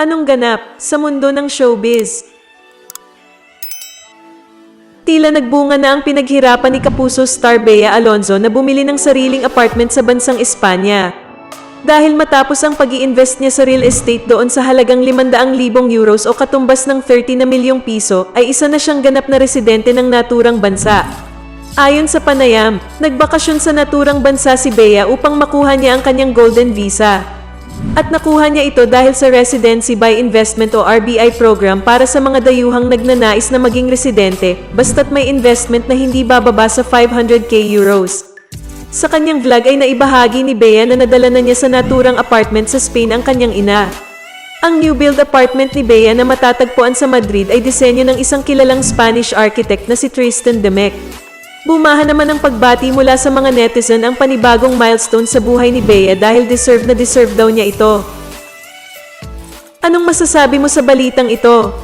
Anong ganap sa mundo ng showbiz? Tila nagbunga na ang pinaghirapan ni Kapuso star Bea Alonzo na bumili ng sariling apartment sa bansang Espanya. Dahil matapos ang pag invest niya sa real estate doon sa halagang 500,000 euros o katumbas ng 30 na milyong piso, ay isa na siyang ganap na residente ng naturang bansa. Ayon sa panayam, nagbakasyon sa naturang bansa si Bea upang makuha niya ang kanyang golden visa. At nakuha niya ito dahil sa Residency by Investment o RBI program para sa mga dayuhang nagnanais na maging residente basta't may investment na hindi bababa sa 500k euros. Sa kanyang vlog ay naibahagi ni Bea na nadala na niya sa naturang apartment sa Spain ang kanyang ina. Ang new build apartment ni Bea na matatagpuan sa Madrid ay disenyo ng isang kilalang Spanish architect na si Tristan Demec. Bumahan naman ang pagbati mula sa mga netizen ang panibagong milestone sa buhay ni Bea dahil deserve na deserve daw niya ito. Anong masasabi mo sa balitang ito?